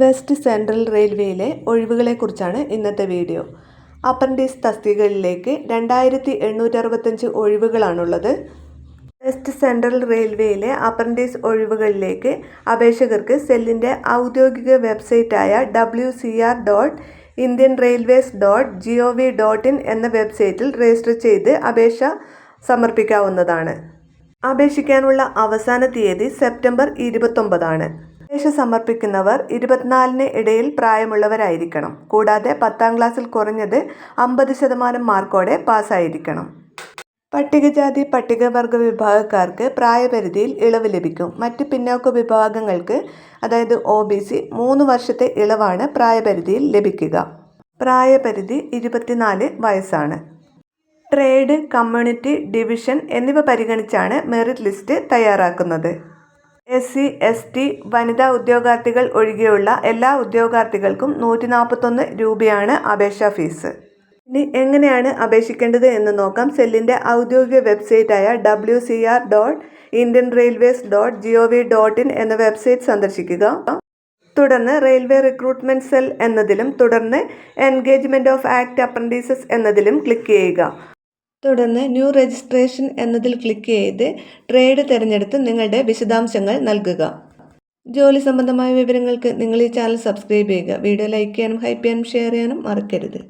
West central റെയിൽവേയിലെ ഒഴിവുകളെക്കുറിച്ചാണ് ഇന്നത്തെ video. Apprentice തസ്തികകളിലേക്ക് രണ്ടായിരത്തി എണ്ണൂറ്ററുപത്തഞ്ച് ഒഴിവുകളാണുള്ളത്. വെസ്റ്റ് സെൻട്രൽ റെയിൽവേയിലെ അപ്രന്റീസ് ഒഴിവുകളിലേക്ക് അപേക്ഷകർക്ക് സെല്ലിന്റെ ഔദ്യോഗിക വെബ്സൈറ്റായ W C R dot Indian Railways dot G O V dot in എന്ന വെബ്സൈറ്റിൽ രജിസ്റ്റർ ചെയ്ത് അപേക്ഷ സമർപ്പിക്കാവുന്നതാണ്. അപേക്ഷിക്കാനുള്ള അവസാന തീയതി സെപ്റ്റംബർ ഇരുപത്തൊമ്പതാണ്. അപേക്ഷ സമർപ്പിക്കുന്നവർ ഇരുപത്തിനാലിന് ഇടയിൽ പ്രായമുള്ളവരായിരിക്കണം. കൂടാതെ പത്താം ക്ലാസ്സിൽ കുറഞ്ഞത് അമ്പത് ശതമാനം മാർക്കോടെ പാസ്സായിരിക്കണം. പട്ടികജാതി പട്ടികവർഗ വിഭാഗക്കാർക്ക് പ്രായപരിധിയിൽ ഇളവ് ലഭിക്കും. മറ്റ് പിന്നോക്ക വിഭാഗങ്ങൾക്ക് അതായത് ഒ ബി സി മൂന്ന് വർഷത്തെ ഇളവാണ് പ്രായപരിധിയിൽ ലഭിക്കുക. പ്രായപരിധി ഇരുപത്തിനാല് വയസ്സാണ്. ട്രേഡ് കമ്മ്യൂണിറ്റി ഡിവിഷൻ എന്നിവ പരിഗണിച്ചാണ് മെറിറ്റ് ലിസ്റ്റ് തയ്യാറാക്കുന്നത്. എസ് സി എസ് ടി വനിതാ ഉദ്യോഗാർത്ഥികൾ ഒഴികെയുള്ള എല്ലാ ഉദ്യോഗാർത്ഥികൾക്കും നൂറ്റി നാൽപ്പത്തൊന്ന് രൂപയാണ് അപേക്ഷാ ഫീസ്. ഇനി എങ്ങനെയാണ് അപേക്ഷിക്കേണ്ടത് എന്ന് നോക്കാം. സെല്ലിന്റെ ഔദ്യോഗിക വെബ്സൈറ്റായ W C R dot Indian Railways dot G O V dot in എന്ന വെബ്സൈറ്റ് സന്ദർശിക്കുക. തുടർന്ന് റെയിൽവേ റിക്രൂട്ട്മെന്റ് സെൽ എന്നതിലും തുടർന്ന് എൻഗേജ്മെന്റ് ഓഫ് ആക്ട് അപ്രന്റീസസ് എന്നതിലും ക്ലിക്ക് ചെയ്യുക. തുടർന്ന് ന്യൂ രജിസ്ട്രേഷൻ എന്നതിൽ ക്ലിക്ക് ചെയ്ത് ട്രേഡ് തിരഞ്ഞെടുത്ത് നിങ്ങളുടെ വിശദാംശങ്ങൾ നൽകുക. ജോലി സംബന്ധമായ വിവരങ്ങൾക്ക് നിങ്ങൾ ഈ ചാനൽ സബ്സ്ക്രൈബ് ചെയ്യുക. വീഡിയോ ലൈക്ക് ചെയ്യാനും ഹൈപ്പ് ചെയ്യാനും ഷെയർ ചെയ്യാനും മറക്കരുത്.